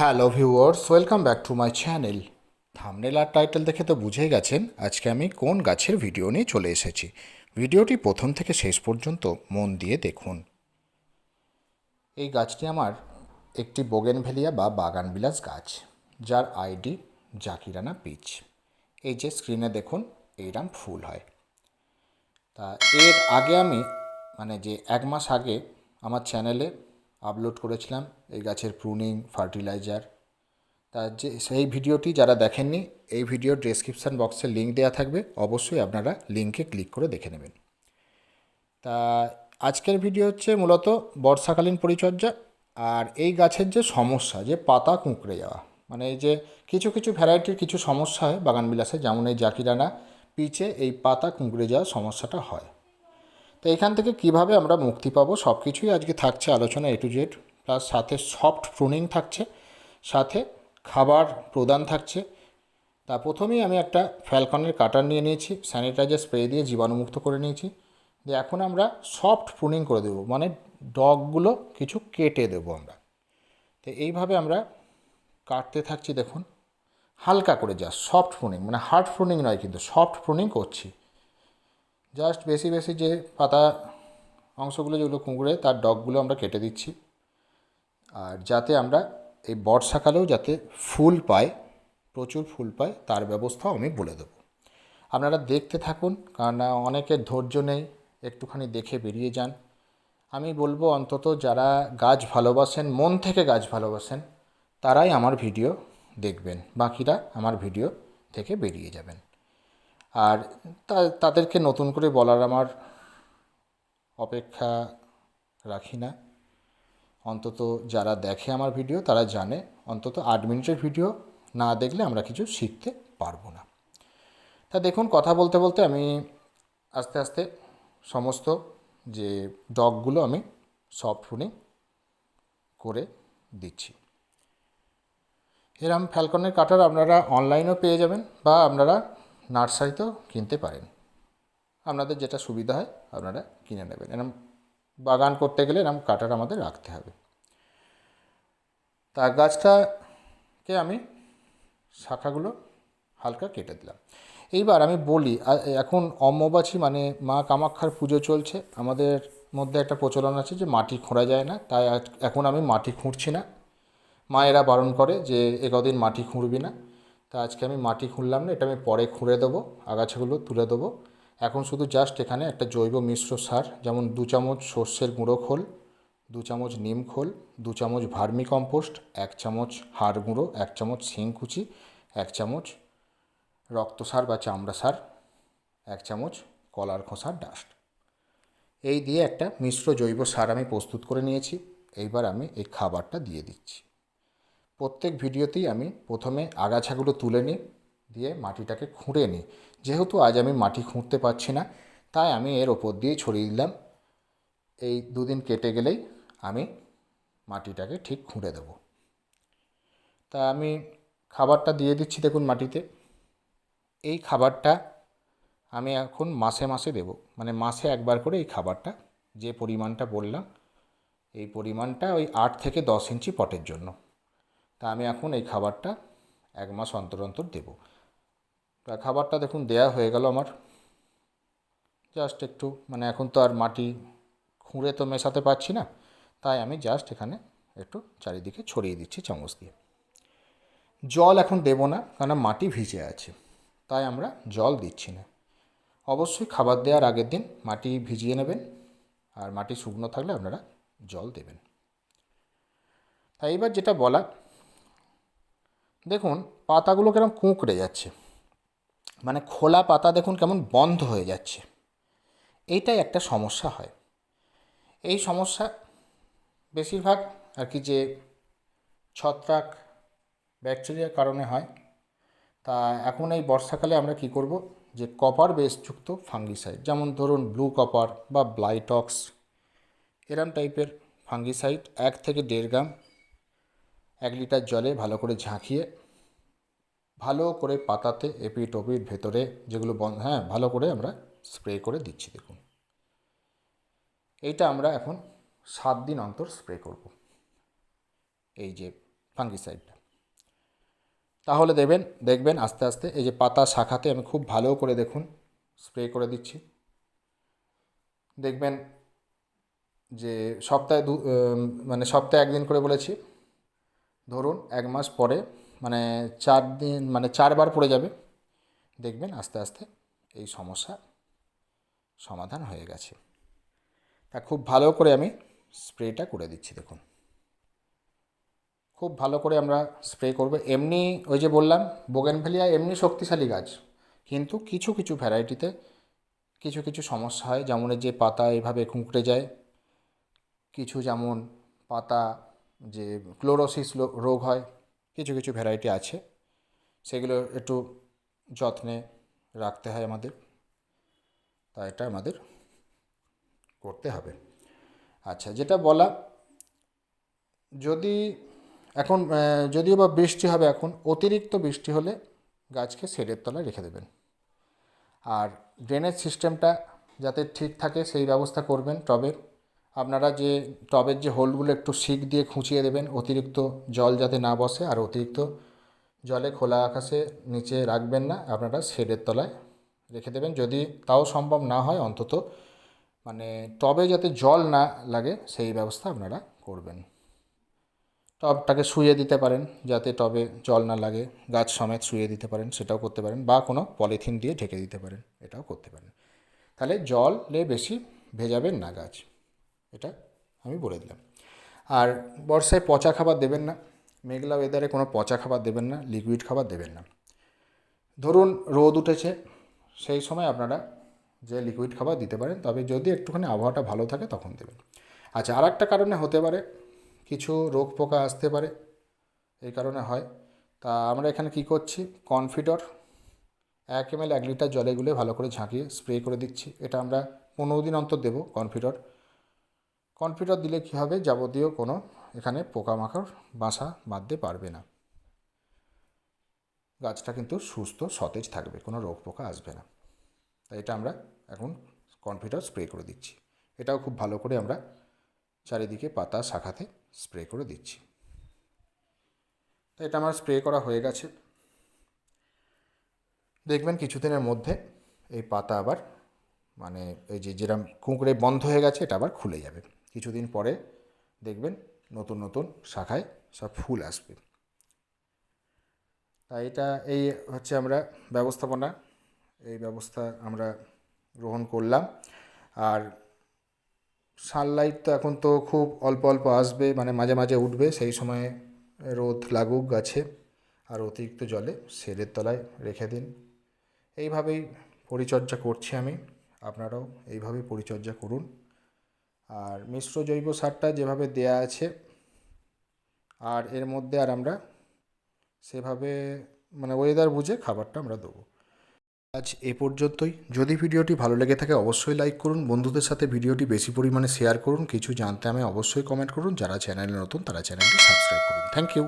Hello viewers welcome back to my channel thumbnail R title দেখে তো বুঝেই গেছেন, আজকে আমি কোন গাছের ভিডিও নিয়ে চলে এসেছি। ভিডিওটি প্রথম থেকে শেষ পর্যন্ত মন দিয়ে দেখুন। এই গাছটি আমার একটি বোগেনভেলিয়া বা বাগানবিলাস গাছ, যার আইডি জাকিরানা পিচ। এই যে স্ক্রিনে দেখুন এইরাম ফুল হয়। তা এর আগে আমি মানে যে এক মাস আগে আমার চ্যানেলে আপলোড করেছিলাম, এই গাছের প্রুনিং ফার্টিলাইজার তা যে, সেই ভিডিওটি যারা দেখেননি, এই ভিডিওর ডেসক্রিপশান বক্সে লিঙ্ক দেওয়া থাকবে, অবশ্যই আপনারা লিঙ্কে ক্লিক করে দেখে নেবেন। তা আজকের ভিডিও হচ্ছে মূলত বর্ষাকালীন পরিচর্যা আর এই গাছের যে সমস্যা, যে পাতা কুঁকড়ে যাওয়া। মানে এই যে কিছু কিছু ভ্যারাইটির কিছু সমস্যা হয় বাগানবিলাসে, যেমন এই জাকিরানা পিচে এই পাতা কুঁকড়ে যাওয়ার সমস্যাটা হয়। তো এখান থেকে কীভাবে আমরা মুক্তি পাবো? সব কিছুই আজকে থাকছে আলোচনা এ টু জেড প্লাস সাথে সফট প্রুনিং থাকছে, সাথে খাবার প্রদান থাকছে। তা প্রথমেই আমি একটা ফ্যালকনের কাটার নিয়ে নিয়েছি স্যানিটাইজার স্প্রে দিয়ে জীবাণুমুক্ত করে নিয়েছি। যে এখন আমরা সফট প্রুনিং করে দেবো মানে ডগগুলো কিছু কেটে দেবো আমরা। তো এইভাবে আমরা কাটতে থাকছি, দেখুন। হালকা করে যা সফট প্রুনিং মানে হার্ড প্রুনিং নয় কিন্তু সফট প্রুনিং করছি। জাস্ট বেশি বেশি যে পাতা অংশগুলো, যেগুলো কুঁকড়ে, তার ডগগুলো আমরা কেটে দিচ্ছি। আর যাতে আমরা এই বর্ষাকালেও যাতে ফুল পায় প্রচুর ফুল পায় তার ব্যবস্থাও আমি বলে দেবো। আপনারা দেখতে থাকুন, কারণ অনেকের ধৈর্য নেই, একটুখানি দেখে বেরিয়ে যান। আমি বলব অন্তত যারা গাছ ভালোবাসেন, মন থেকে গাছ ভালোবাসেন, তারাই আমার ভিডিও দেখবেন। বাকিরা আমার ভিডিও থেকে বেরিয়ে যাবেন। আর তাদেরকে নতুন করে বলার আমার অপেক্ষা রাখি না। অন্তত যারা দেখে আমার ভিডিও, তারা জানে, অন্তত আট মিনিটের ভিডিও না দেখলে আমরা কিছু শিখতে পারব না। তা দেখুন, কথা বলতে বলতে আমি আস্তে আস্তে সমস্ত যে ডগগুলো আমি সফট ফুডিং করে দিচ্ছি। এরম ফ্যালকনের কাটার আপনারা অনলাইনেও পেয়ে যাবেন বা আপনারা নার্সারিতেও কিনতে পারেন। আপনাদের যেটা সুবিধা হয় আপনারা কিনে নেবেন। এরম বাগান করতে গেলে এরম কাটার আমাদের রাখতে হবে। তা গাছটাকে আমি শাখাগুলো হালকা কেটে দিলাম। এইবার আমি বলি এখন অম্বুবাচী মানে মা কামাক্ষার পুজো চলছে। আমাদের মধ্যে একটা প্রচলন আছে যে মাটি খোঁড়া যায় না, তাই এখন আমি মাটি খুঁড়ছি না। মায়েরা বারণ করে যে এ কদিন মাটি খুঁড়বি না। তা আজকে আমি মাটি খুঁড়লাম না, এটা আমি পরে খুঁড়ে দেবো, আগাছাগুলো তুলে দেবো। এখন শুধু জাস্ট এখানে একটা জৈব মিশ্র সার, যেমন দু চামচ সর্ষের গুঁড়ো খোল, দু চামচ নিম খোল, দু চামচ ভার্মি কম্পোস্ট, এক চামচ হাড় গুঁড়ো, এক চামচ শিংকুচি এক চামচ রক্ত সার বা চামড়া সার, এক চামচ কলার খোসার ডাস্ট এই দিয়ে একটা মিশ্র জৈব সার আমি প্রস্তুত করে নিয়েছি, এইবার আমি এই খাবারটা দিয়ে দিচ্ছি। প্রত্যেক ভিডিওতেই আমি প্রথমে আগাছাগুলো তুলে নিই, দিয়ে মাটিটাকে খুঁড়ে নিই। যেহেতু আজ আমি মাটি খুঁড়তে পারছি না, তাই আমি এর ওপর দিয়ে ছড়িয়ে দিলাম। এই দুদিন কেটে গেলেই আমি মাটিটাকে ঠিক খুঁড়ে দেবো। তা আমি খাবারটা দিয়ে দিচ্ছি দেখুন মাটিতে। এই খাবারটা আমি এখন মাসে মাসে দেব মানে মাসে একবার করে এই খাবারটা, যে পরিমাণটা বললাম, এই পরিমাণটা ওই আট থেকে দশ ইঞ্চি পটের জন্য। তা আমি এখন এই খাবারটা এক মাস অন্তর অন্তর দেবো। তা খাবারটা দেখুন, দেয়া হয়ে গেল আমার। জাস্ট একটু মানে এখন তো আর মাটি খুঁড়ে তো মেশাতে পারছি না, তাই আমি জাস্ট এখানে একটু চারিদিকে ছড়িয়ে দিচ্ছি চামচ দিয়ে। জল এখন দেবো না কারণ মাটি ভিজে আছে, তাই আমরা জল দিচ্ছি না। অবশ্যই খাবার দেওয়ার আগের দিন মাটি ভিজিয়ে নেবেন, আর মাটি শুকনো থাকলে আপনারা জল দেবেন। তাই এবার যেটা বলা দেখুন, পাতাগুলো কেমন কুঁকড়ে যাচ্ছে। মানে খোলা পাতা দেখুন কেমন বন্ধ হয়ে যাচ্ছে। এইটাই একটা সমস্যা হয়। এই সমস্যা বেশিরভাগ আর কি যে ছত্রাক, ব্যাকটেরিয়ার কারণে হয়। তা এখন এই বর্ষাকালে আমরা কি করব? যে কপার বেসযুক্ত ফাঙ্গিসাইড যেমন ধরুন ব্লু কপার বা ব্লাইটক্স এরম টাইপের ফাঙ্গিসাইড এক থেকে দেড় গ্রাম এক লিটার জলে ভালো করে ঝাঁকিয়ে, ভালো করে পাতাতে এপিট ওপিট ভেতরে যেগুলো বন্ধ হ্যাঁ ভালো করে আমরা স্প্রে করে দিচ্ছি, দেখুন। এইটা আমরা এখন সাত দিন অন্তর স্প্রে করব, এই যে ফাঙ্গিসাইডটা। তাহলে দেবেন, দেখবেন আস্তে আস্তে এই যে পাতা শাখাতে আমি খুব ভালো করে দেখুন স্প্রে করে দিচ্ছি। দেখবেন যে সপ্তাহে দু মানে সপ্তাহে একদিন করে বলেছি ধরুন এক মাস পরে মানে চার দিন মানে চারবার পড়ে যাবে। দেখবেন আস্তে আস্তে এই সমস্যা সমাধান হয়ে গেছে। তা খুব ভালো করে আমি স্প্রেটা করে দিচ্ছি, দেখুন। খুব ভালো করে আমরা স্প্রে করব। এমনি ওই যে বললাম, বোগেনভেলিয়া এমনি শক্তিশালী গাছ, কিন্তু কিছু কিছু ভ্যারাইটিতে কিছু কিছু সমস্যা হয়। যেমন যে পাতা এভাবে কুঁকড়ে যায়, কিছু যেমন পাতা যে ক্লোরোসিস রোগ হয়, কিছু কিছু ভ্যারাইটি আছে। সেগুলো একটু যত্নে রাখতে হয় আমাদের। তা এটা আমাদের করতে হবে। আচ্ছা যেটা বলা, যদি এখন যদিও বা বৃষ্টি হবে এখন, অতিরিক্ত বৃষ্টি হলে গাছকে শেডের তলায় রেখে দেবেন। আর ড্রেনেজ সিস্টেমটা যাতে ঠিক থাকে, সেই ব্যবস্থা করবেন টবের। আপনারা যে টবের যে হোলগুলো একটু শিক দিয়ে খুঁচিয়ে দেবেন, অতিরিক্ত জল যাতে না বসে আর অতিরিক্ত জলে খোলা আকাশে নিচে রাখবেন না, আপনারা শেডের তলায় রেখে দেবেন। যদি তাও সম্ভব না হয়, অন্তত মানে টবে যাতে জল না লাগে, সেই ব্যবস্থা আপনারা করবেন। টবটাকে শুয়ে দিতে পারেন, যাতে টবে জল না লাগে, গাছ সমেত শুয়ে দিতে পারেন, সেটাও করতে পারেন, বা কোনো পলিথিন দিয়ে ঢেকে দিতে পারেন, এটাও করতে পারেন। তাহলে জলে বেশি ভেজাবেন না গাছ। এটা আমি বলে দিলাম। আর বর্ষায় পচা খাবার দেবেন না, মেঘলা ওয়েদারে কোনো পচা খাবার দেবেন না লিকুইড খাবার দেবেন না। ধরুন রোদ উঠেছে, সেই সময় আপনারা যে লিকুইড খাবার দিতে পারেন, তবে যদি একটুখানি আবহাওয়াটা ভালো থাকে তখন দেবেন। আচ্ছা আর একটা কারণে হতে পারে, কিছু রোগ পোকা আসতে পারে, এই কারণে হয়। তা আমরা এখানে কি করছি, কনফিডর, এক এম এক লিটার জলে গুলে ভালো করে ঝাঁকিয়ে স্প্রে করে দিচ্ছি। এটা আমরা পনেরো দিন অন্তর দেবো কনফিডর। কনফিডর দিলে কী হবে? যাবতীয় কোনো এখানে পোকামাকড় বাসা বাঁধতে পারবে না। গাছটা কিন্তু সুস্থ, সতেজ থাকবে, কোনো রোগ পোকা আসবে না। তাই এটা আমরা এখন কনফিডর স্প্রে করে দিচ্ছি। এটাও খুব ভালো করে আমরা চারিদিকে পাতা শাখাতে স্প্রে করে দিচ্ছি। তো এটা আমার স্প্রে করা হয়ে গেছে। দেখবেন কিছুদিনের মধ্যে এই পাতা আবার মানে এই যে যেরকম কুঁকড়ে বন্ধ হয়ে গেছে, এটা আবার খুলে যাবে। কিছুদিন পরে দেখবেন নতুন নতুন শাখায় সব ফুল আসবে। তাই এটা এই হচ্ছে আমরা ব্যবস্থাপনা, এই ব্যবস্থা আমরা গ্রহণ করলাম। আর সানলাইট তো এখন তো খুব অল্প অল্প আসবে মানে মাঝে মাঝে উঠবে, সেই সময়ে রোদ লাগুক গাছে আর অতিরিক্ত জলে শেডের তলায় রেখে দিন। এইভাবেই পরিচর্যা করছি আমি, আপনারাও এইভাবেই পরিচর্যা করুন। আর মিশ্র জৈব সারটা যেভাবে দেয়া আছে, আর এর মধ্যে আর আমরা সেভাবে মানে ওয়েদার বুঝে খাবারটা আমরা দেবো। আজ এ পর্যন্তই। যদি ভিডিওটি ভালো লেগে থাকে অবশ্যই লাইক করুন। বন্ধুদের সাথে ভিডিওটি বেশি পরিমাণে শেয়ার করুন। কিছু জানতে আমি অবশ্যই কমেন্ট করুন। যারা চ্যানেলে নতুন, তারা চ্যানেলটি সাবস্ক্রাইব করুন। Thank you